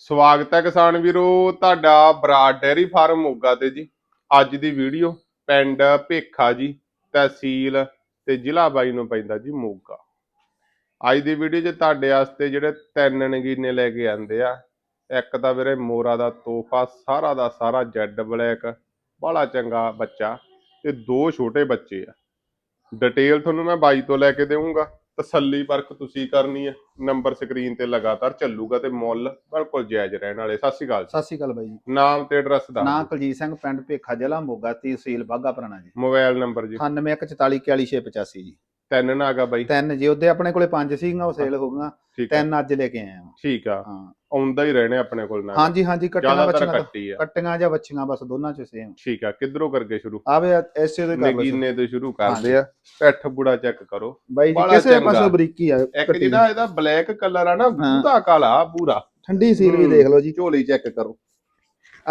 ਸਵਾਗਤ ਹੈ ਕਿਸਾਨ ਵੀਰੋ, ਤੁਹਾਡਾ ਬਰਾਡ ਡੈਰੀ ਫਾਰਮ ਮੋਗਾ ਤੇ ਜੀ। ਅੱਜ ਦੀ ਵੀਡੀਓ ਪਿੰਡ ਭੇਖਾ ਜੀ, ਤਹਿਸੀਲ ਤੇ ਜ਼ਿਲ੍ਹਾ ਬਾਈ ਨੂੰ ਪੈਂਦਾ ਜੀ ਮੋਗਾ। ਅੱਜ ਦੀ ਵੀਡੀਓ 'ਚ ਤੁਹਾਡੇ ਵਾਸਤੇ ਜਿਹੜੇ ਤਿੰਨ ਨਗੀਨੇ ਲੈ ਕੇ ਆਂਦੇ ਆ। ਇੱਕ ਤਾਂ ਵੀਰੇ ਮੋਰਾ ਦਾ ਤੋਹਫਾ, ਸਾਰਾ ਦਾ ਸਾਰਾ ਜੈਡ ਬਲੈਕ ਬੜਾ ਚੰਗਾ ਬੱਚਾ ਤੇ ਦੋ ਛੋਟੇ ਬੱਚੇ ਆ। ਡਿਟੇਲ ਤੁਹਾਨੂੰ ਮੈਂ ਬਾਈ ਤੋਂ ਲੈ ਕੇ ਦੇਵਾਂਗਾ ਤਸੱਲੀ ਪਰਖ ਤੁਸੀਂ ਕਰਨੀ ਹੈ ਨੰਬਰ ਸਕਰੀਨ ਤੇ ਲਗਾਤਾਰ ਚੱਲੂਗਾ ਤੇ ਮੁੱਲ ਬਿਲਕੁਲ ਜਾਇਜ਼ ਰਹਿਣ ਵਾਲੇ। ਸਤਿ ਸ਼੍ਰੀ ਅਕਾਲ ਜੀ। ਸਤਿ ਸ਼੍ਰੀ ਅਕਾਲ ਬਾਈ ਜੀ। ਨਾਮ ਤੇ ਐਡਰੈਸ ਦਾ ਨਾਂ ਕੁਲਜੀਤ ਸਿੰਘ ਪਿੰਡ ਭੇਖਾ ਜ਼ਿਲ੍ਹਾ ਮੋਗਾ ਤਹਿਸੀਲ ਬਾਗਾ ਪੁਰਾਣਾ ਜੀ। ਮੋਬਾਈਲ ਨੰਬਰ ਜੀ। 9144414685 ਜੀ। ਤਿੰਨ ਨਾਗਾ ਬਾਈ। ਤਿੰਨ ਜੀ ਉਹਦੇ ਆਪਣੇ ਕੋਲੇ ਪੰਜ ਸੀਗੀਆਂ ਉਹ ਸੇਲ ਹੋ। ਗਈਆਂ ਠੀਕ ਤਿੰਨ ਅੱਜ ਲੈ ਕੇ ਆਏ ਆ। ਠੀਕ ਆ। ਹਾਂ। ਆਉਂਦਾ ਹੀ ਰਹਿਣੇ ਆਪਣੇ ਕੋਲ ਨਾ ਹਾਂਜੀ ਹਾਂਜੀ ਕੱਟੀਆਂ ਜ਼ਿਆਦਾਤਰ ਬੱਚੀਆਂ ਤੋਂ- ਕੱਟੀ ਆ। ਕੱਟੀਆਂ ਜਾਂ ਬੱਚੀਆਂ ਬਸ ਦੋਨਾਂ ਚ ਸੇਮ ਠੀਕ ਆ ਕਿੱਧਰੋਂ ਕਰਕੇ ਸ਼ੁਰੂ? ਆਵੇ ਐਸੇ ਦੇ ਕਰ ਲਓ ਨਗੀਨੇ ਤੋਂ ਸ਼ੁਰੂ ਕਰਦੇ ਆ। ਪਿੱਠ ਬੁੜਾ ਚੈੱਕ ਕਰੋ। ਬਾਈ ਜੀ ਬੜਾ ਕਿਸੇ ਚੰਗਾ। ਪਾਸੋਂ ਬਰੀਕੀ ਆ ਇੱਕ ਕੱਟੀ। ਜਿਹੜਾ ਇਹਦਾ ਬਲੈਕ ਕਲਰ ਆ ਨਾ ਬੂਦਾ ਕਾਲਾ ਪੂਰਾ ਠੰਡੀ ਸੀਲ ਵੀ। ਦੇਖ ਲਓ ਜੀ। ਝੋਲੀ ਚੈੱਕ ਕਰੋ।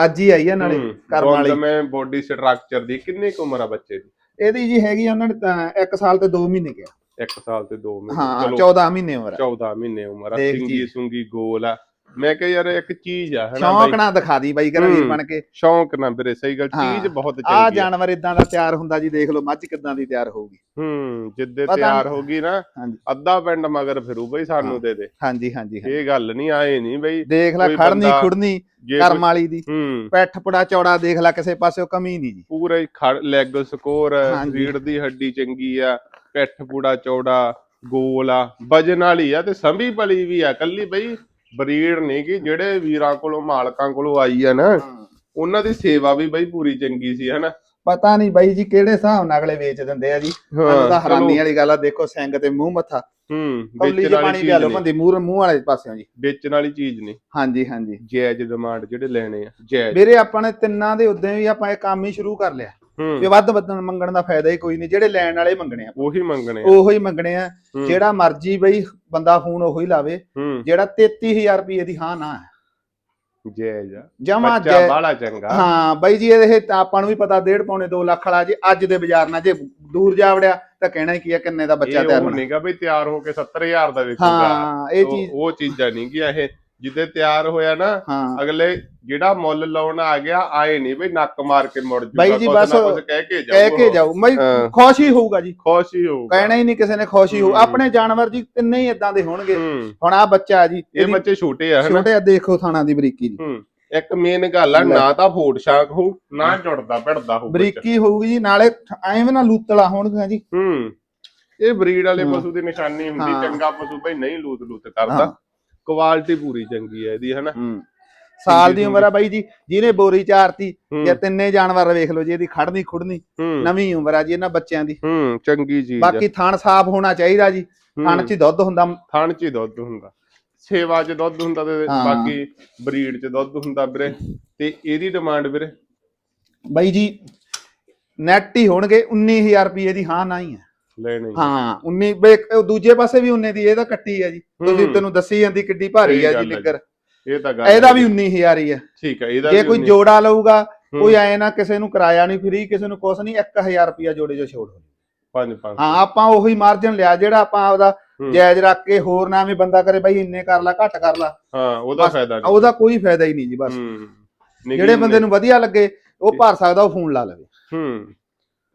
ਅੱਜ ਹੀ ਆਈ ਆ ਨਾਲੇ ਕਰਮ ਵਾਲੀ। ਮੈਂ ਬੋਡੀ ਸਟਰਕਚਰ ਦੀ ਕਿੰਨੀ ਕੁ ਉਮਰ ਆ ਬੱਚੇ ਦੀ? ਇਹਦੀ ਜੀ ਹੈਗੀ ਆ ਉਹਨਾਂ ਨੇ ਤਾਂ 1 ਸਾਲ ਤੇ 2 ਮਹੀਨੇ ਕਿਹਾ। 1 ਸਾਲ ਤੇ 2 ਮਹੀਨੇ। ਹਾਂ ਚਲੋ 14 ਮਹੀਨੇ ਉਮਰ ਆ। 14 ਮਹੀਨੇ ਉਮਰ ਆ। ਦੇਖ ਸਿੰਗੀ। ਸੁੰਗੀ ਗੋਲ ਆ। ਮੈਂ ਕਿਹਾ ਯਾਰ ਇੱਕ ਚੀਜ਼ ਆ ਹਨਾ ਸ਼ੌਂਕ ਬਾਈ? ਨਾਲ ਦਿਖਾ ਦੀ ਬਾਈ ਕਰਾਂ ਵੀਰ ਹੂੰ। ਬਣ ਕੇ। ਸ਼ੌਂਕ ਨਾ ਵੀਰੇ ਸਹੀ ਗੱਲ ਹਾਂ। ਚੀਜ਼ ਬਹੁਤ ਆ ਚੰਗੀ ਆ। ਜਾਨਵਰ ਇਦਾਂ ਦਾ ਤਿਆਰ ਹੁੰਦਾ ਜੀ ਦੇਖ ਲਓ ਮੱਝ ਕਿਦਾਂ ਦੀ ਤਿਆਰ ਹੋਊਗੀ। ਹੂੰ ਜਿੱਦੇ ਪਤਾ ਤਿਆਰ ਹੋ ਗਈ ਨਾ ਹਾਂਜੀ। ਅੱਧਾ ਪਿੰਡ ਮਗਰ ਫਿਰੂ ਬਈ ਸਾਨੂੰ। ਦੇ ਦੇ। ਹਾਂਜੀ ਹਾਂਜੀ ਹਾਂਜੀ। ਇਹ ਗੱਲ ਨਹੀਂ ਆਏ ਨਹੀਂ ਬਈ। ਦੇਖ ਲੈ ਕੋਈ ਖੜਨੀ ਬੰਦਾ- ਖੁੜਨੀ ਜੇ ਕਰਮ ਵਾਲੀ ਦੀ। ਹੂੰ। ਪੈਠ ਪੁੜਾ ਚੌੜਾ ਦੇਖ ਲੈ ਕਿਸੇ ਪਾਸਿਓ ਕਮੀ ਨਹੀਂ ਜੀ। ਪੂਰੇ ਖੜ ਲੈਗ ਸਕੋਰ ਹਾਂਜੀ। ਰੀੜ ਦੀ ਹੱਡੀ ਚੰਗੀ ਆ ਪਿੱਠ ਪੂੜਾ ਚੌੜਾ ਗੋਲ ਆ ਵਜਨ ਵਾਲੀ ਆ ਤੇ ਸੰਭੀ ਪਲੀ ਵੀ ਆ ਕੱਲੀ ਬਈ। ਬਰੀਡ ਨਹੀਂ ਕਿ ਜਿਹੜੇ ਵੀਰਾਂ ਕੋਲੋਂ ਮਾਲਕਾਂ ਕੋਲੋਂ ਆਈ ਆ ਨਾ ਉਹਨਾਂ ਦੀ ਸੇਵਾ ਵੀ ਬਈ ਪੂਰੀ ਚੰਗੀ ਸੀ ਹਨਾ? ਪਤਾ ਨਹੀਂ ਬਾਈ ਜੀ ਕਿਹੜੇ ਹਿਸਾਬ ਨਾਲ ਅਗਲੇ ਵੇਚ ਦਿੰਦੇ ਆ ਜੀ। ਮੈਨੂੰ ਤਾਂ ਹੈਰਾਨੀ ਵਾਲੀ ਗੱਲ ਆ ਦੇਖੋ ਸਿੰਘ ਤੇ ਮੂੰਹ ਮੱਥਾ। ਹੂੰ ਵੇਚਣ ਵਾਲੀ ਪਾਣੀ ਚੀਜ਼ ਪਿਆ ਨਹੀਂ ਭੰਦੀ ਮੂੰਹ ਮੂੰਹ ਵਾਲੇ ਪਾਸਿਓਂ ਜੀ। ਵੇਚਣ ਵਾਲੀ ਚੀਜ਼ ਨਹੀਂ ਹਾਂਜੀ ਹਾਂਜੀ। ਜਾਇਜ਼ ਡਿਮਾਂਡ ਜਿਹੜੇ ਲੈਣੇ ਆ ਜਾਇਜ਼। ਆਪਾਂ ਨੇ ਤਿੰਨਾਂ ਦੇ ਉਦੋਂ ਵੀ ਆਪਾਂ ਇਹ ਕੰਮ ਹੀ ਸ਼ੁਰੂ ਕਰ ਲਿਆ। ਵੀ ਵੱਧ ਵੱਧ ਮੰਗਣ ਦਾ ਫਾਇਦਾ ਹੀ ਕੋਈ ਨਹੀਂ ਜਿਹੜੇ ਲੈਣ ਵਾਲੇ ਮੰਗਣੇ ਆ। ਉਹੀ ਮੰਗਣੇ ਆ। ਉਹੋ ਮੰਗਣੇ ਆ ਜਿਹੜਾ ਮਰਜ਼ੀ ਬਈ ਬੰਦਾ ਫੋਨ ਉਹੋ ਲਾਵੇ ਜਿਹੜਾ 33000 ਰੁਪਏ ਦੀ ਹਾਂ ਨਾ ਜਾਇਜ਼ ਆ ਜਮਾ ਬਾਲਾ ਚੰਗਾ। ਹਾਂ ਬਾਈ ਜੀ ਇਹ ਆਪਾਂ ਨੂੰ ਵੀ ਪਤਾ ਡੇਢ ਪੌਣੇ 2 ਲੱਖ ਵਾਲਾ ਜੇ ਅੱਜ ਦੇ ਬਾਜ਼ਾਰ ਨਾਲ ਜੇ ਦੂਰ ਜਾ ਵੜਿਆ ਤਾਂ ਕਹਿਣਾ ਕੀ ਆ ਕਿੰਨੇ ਦਾ ਬੱਚਾ ਤਿਆਰ ਹੋਣਾ। ਨਹੀਂਗਾ ਬਈ ਤਿਆਰ ਹੋ ਕੇ 70000 ਦਾ ਵਿਕੂਗਾ ਹਾਂ ਇਹ ਚੀਜ਼ ਉਹ ਚੀਜ਼ਾਂ ਨਹੀਂ ਗਿਆ ਇਹ। ਜਿੱਦੇ ਤਿਆਰ ਹੋਇਆ ਨਾ ਹਾਂ ਅਗਲੇ ਜਿਹੜਾ ਮੁੱਲ ਲਾਉਣ ਆ ਗਿਆ ਆਏ ਨਹੀਂ ਬਈ ਨੱਕ ਮਾਰ ਕੇ ਮੁੜ ਜੂਗਾ ਬਾਈ ਜੀ ਬਸ ਕਹਿ ਕੇ ਜਾਊ ਕਹਿ ਕੇ ਹਾਂ। ਖੁਸ਼ ਹੀ ਹੋਊਗਾ ਜੀ ਖੁਸ਼ ਹੀ ਹੋਊਗਾ ਕਹਿਣਾ ਹੀ ਨਹੀਂ ਕਿਸੇ ਨੇ ਖੁਸ਼ ਹੀ ਹੋਊ ਹੂੰ। ਆਪਣੇ ਜਾਨਵਰ ਜੀ ਤਿੰਨੇ ਹੀ ਇਦਾਂ ਦੇ ਹੋਣਗੇ ਹੂੰ ਹੁਣ ਆ ਬੱਚਾ ਜੀ ਇਹ ਬੱਚੇ ਛੋਟੇ ਆ ਹਨਾ ਛੋਟੇ ਆ ਦੇਖੋ ਥਾਣਾ ਦੀ ਬਰੀਕੀ ਜੀ ਹੂੰ ਇੱਕ ਮੇਨ ਗੱਲ ਆ। ਨਾ ਤਾਂ ਫੋਟ ਸ਼ਾਕ ਹੋਊ ਨਾ ਜੁੜਦਾ ਭਿੜਦਾ ਹੋਊ ਬੱਚਾ। ਬਰੀਕੀ ਹੋਊਗੀ ਜੀ ਨਾਲੇ ਐਵੇਂ ਨਾ ਲੂਤਲਾ ਹੋਣਗੀਆਂ ਜੀ ਹੂੰ ਇਹ ਬਰੀਡ ਵਾਲੇ ਹੂੰ। ਪਸ਼ੂ ਦੀ ਨਿਸ਼ਾਨੀ ਹੁੰਦੀ ਹਾਂ। ਚੰਗਾ ਪਸ਼ੂ ਬਈ ਨਹੀਂ ਲੂਤ ਲੂਤ ਹਾਂ। ਕਰਦਾ ਕੁਆਲਿਟੀ ਪੂਰੀ ਚੰਗੀ ਹੈ ਇਹਦੀ ਹਨਾ? ਹੂੰ। ਸਾਲ ਦੀ ਉਮਰ ਆ ਬਾਈ ਜੀ ਜਿਹਨੇ ਬੋਰੀ ਚਾਰਤੀ ਜਾਂ ਤਿੰਨੇ ਜਾਨਵਰ ਵੇਖ ਲਓ ਜੀ ਇਹਦੀ ਖੜਨੀ ਖੁੜਨੀ ਨਵੀਂ ਉਮਰ ਆ ਜੀ ਇਹਨਾਂ ਬੱਚਿਆਂ ਦੀ। ਹੂੰ ਚੰਗੀ ਚੀਜ਼ ਬਾਕੀ ਥਣ ਸਾਫ਼ ਹੋਣਾ ਚਾਹੀਦਾ ਜੀ ਥਣ 'ਚ ਦੁੱਧ ਹੁੰਦਾ। ਥਣ ਚ ਦੁੱਧ ਹੁੰਦਾ। ਸੇਵਾ ਚ ਦੁੱਧ ਹੁੰਦਾ ਤੇ। ਬਾਕੀ ਬਰੀਡ ਚ ਦੁੱਧ ਹੁੰਦਾ ਵੀਰੇ। ਤੇ ਇਹਦੀ ਡਿਮਾਂਡ ਵੀਰੇ? ਬਾਈ ਜੀ ਨੈਟ ਹੀ ਹੋਣਗੇ 19000 ਰੁਪਏ ਦੀ ਹਾਂ ਨਾ ਹੀ ਹੈ। ਲੈਣੇ ਹਾਂ 19 ਬਈ ਇੱਕ ਉਹ ਦੂਜੇ ਪਾਸੇ ਵੀ 19 ਦੀ ਇਹ ਤਾਂ ਕੱਟੀ ਹੈ ਜੀ। ਤੁਸੀਂ ਹੂੰ। ਤੈਨੂੰ ਦੱਸੀ ਜਾਂਦੀ ਕਿੱਡੀ ਭਾਰੀ ਸਹੀ ਗੱਲ ਜੀ। ਹੈ ਨਿੱਗਰ ਇਹ ਤਾਂ ਗੱਲ ਇਹਦਾ ਵੀ ਹੈ। 19000 ਹੀ ਹੈ ਠੀਕ ਹੈ ਇਹਦਾ ਜੇ ਵੀ ਕੋਈ ਜੋੜਾ ਲਊਗਾ ਹੂੰ, ਕੋਈ ਐ ਨਾ ਕਿਸੇ ਨੂੰ ਕਿਰਾਇਆ ਨਹੀਂ ਫ੍ਰੀ ਕਿਸੇ ਨੂੰ ਕੁਛ ਨਹੀਂ 1000 ਰੁਪਿਆ ਜੋੜੇ ਜੋ ਛੋੜ ਹੋ ਪੰਜ ਪੰਜ। ਹਾਂ ਆਪਾਂ ਉਹੀ ਮਾਰਜਨ ਲਿਆ ਜਿਹੜਾ ਆਪਾਂ ਆਪਦਾ ਹੂੰ। ਜਾਇਜ਼ ਰੱਖ ਕੇ ਹੋਰ ਨਾ ਵੀ ਬੰਦਾ ਕਰੇ ਬਾਈ ਇੰਨੇ ਕਰ ਲਾ ਘੱਟ ਕਰ ਲਾ। ਹਾਂ ਉਹਦਾ ਬਸ, ਫਾਇਦਾ ਨਹੀਂ ਉਹਦਾ ਕੋਈ ਫਾਇਦਾ ਹੀ ਨਹੀਂ ਜੀ ਬਸ। ਹੂੰ। ਜਿਹੜੇ ਬੰਦੇ ਨੂੰ ਵਧੀਆ ਲੱਗੇ ਉਹ ਭਰ ਸਕਦਾ ਉਹ ਫੋਨ ਲਾ ਲਵੇ। ਹੂੰ।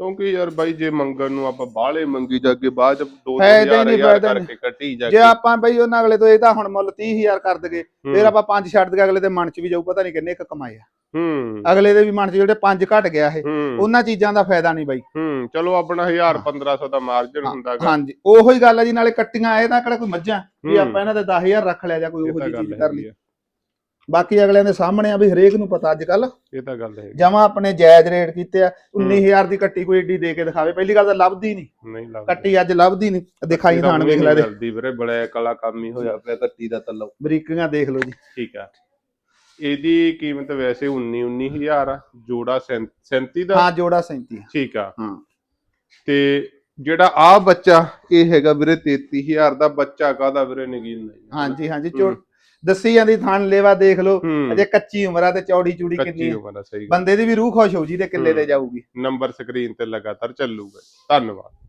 ਕਿਉਂਕਿ ਯਾਰ ਬਾਈ ਜੇ ਮੰਗਣ ਨੂੰ ਆਪਾਂ ਬਾਹਲੇ ਮੰਗੀ ਜਾਗੇ ਬਾਅਦ ਚ 2 ਫਾਇਦਾ ਹੀ ਨਹੀਂ, 3000 ਫਾਇਦਾ ਕਰਕੇ ਕੱਟੀ ਜਾ ਜੇ ਆਪਾਂ ਬਈ ਉਹਨਾਂ ਅਗਲੇ ਤੋਂ ਇਹ ਤਾਂ ਹੁਣ ਮੁੱਲ 30000 ਕਰ ਦਗੇ ਫਿਰ ਆਪਾਂ ਪੰਜ ਛੱਡ ਦਗੇ ਅਗਲੇ ਦੇ ਮਨ 'ਚ ਵੀ ਜਾਊ ਪਤਾ ਨਹੀਂ ਕਿੰਨੇ ਕੁ ਕਮਾਏ ਆ। ਹੂੰ। ਅਗਲੇ ਦੇ ਵੀ ਮਨ 'ਚ ਜਿਹੜੇ ਪੰਜ ਘਟ ਗਿਆ ਇਹ ਹੂੰ। ਉਹਨਾਂ ਚੀਜ਼ਾਂ ਦਾ ਫਾਇਦਾ ਨਹੀਂ ਬਾਈ। ਹੂੰ ਚਲੋ ਆਪਣਾ 1000 1500 ਦਾ ਮਾਰਜਨ ਹੁੰਦਾਗਾ ਹਾਂਜੀ ਉਹੋ ਹੀ ਗੱਲ ਆ ਜੀ ਨਾਲੇ ਕੱਟੀਆਂ ਇਹ ਤਾਂ ਕਿਹੜਾ ਕੋਈ ਮੱਝਾਂ ਵੀ ਹੂੰ। ਆਪਾਂ ਇਹਨਾਂ ਦੇ 10000 ਰੱਖ ਲਿਆ ਜਾਂ ਕੋਈ ਉਹੋ ਗੱਲ ਚੀਜ਼ ਕਰ ਲਈ। ਬਾਕੀ ਅਗਲਿਆਂ ਦੇ ਸਾਹਮਣੇ ਆ ਵੀ ਹਰੇਕ ਨੂੰ ਪਤਾ ਅੱਜ ਕੱਲ ਇਹ ਤਾਂ ਗੱਲ ਹੈ ਜਮਾ ਆਪਣੇ ਜਾਇਜ਼ ਰੇਟ ਕੀਤੇ ਆ 19000 ਦੀ ਕੱਟੀ ਕੋਈ ਏਡੀ ਦੇ ਕੇ ਦਿਖਾਵੇ। ਪਹਿਲੀ ਗੱਲ ਤਾਂ ਲੱਭਦੀ ਨਹੀਂ। ਨਹੀਂ ਲੱਗਦਾ ਕੱਟੀ ਅੱਜ ਲੱਭਦੀ ਨਹੀਂ। ਦਿਖਾਈ ਥਾਣ ਵੇਖ ਲੈ ਦੇ। ਜਲਦੀ ਵੀਰੇ ਬੜਾ ਕਲਾ ਕੰਮ ਹੀ ਹੋਇਆ ਪਿਆ ਕੱਟੀ ਦਾ ਤੱਲੋ। ਬਰੀਕੀਆਂ ਦੇਖ ਲਓ ਜੀ। ਠੀਕ ਆ। ਇਹਦੀ ਕੀਮਤ ਵੈਸੇ 19 19000 ਆ। ਜੋੜਾ 37 ਦਾ? ਹਾਂ ਜੋੜਾ 37 ਠੀਕ ਆ। ਹਾਂ। ਤੇ ਜਿਹੜਾ ਆ ਬੱਚਾ ਇਹ ਹੈਗਾ ਵੀਰੇ 33000 ਦਾ ਬੱਚਾ ਕਾਦਾ ਵੀਰੇ ਨਗੀਨ ਨਹੀਂ ਹਾਂਜੀ ਹਾਂਜੀ। ਦੱਸੀ ਜਾਂਦੀ ਥਾਣ ਲੇਵਾ ਦੇਖ ਲਓ ਹੂੰ। ਅਜੇ ਕੱਚੀ ਉਮਰ ਆ ਤੇ ਚੌੜੀ ਚੂੜੀ ਕਿੰਨੀ। ਬੰਦੇ ਦੀ ਵੀ ਰੂਹ ਖੁਸ਼ ਹੋ ਜੀ ਤੇ ਕਿੱਲੇ ਤੇ। ਜਾਊਗੀ। ਨੰਬਰ ਸਕਰੀਨ ਤੇ ਲਗਾਤਾਰ ਚੱਲੂਗਾ। ਧੰਨਵਾਦ।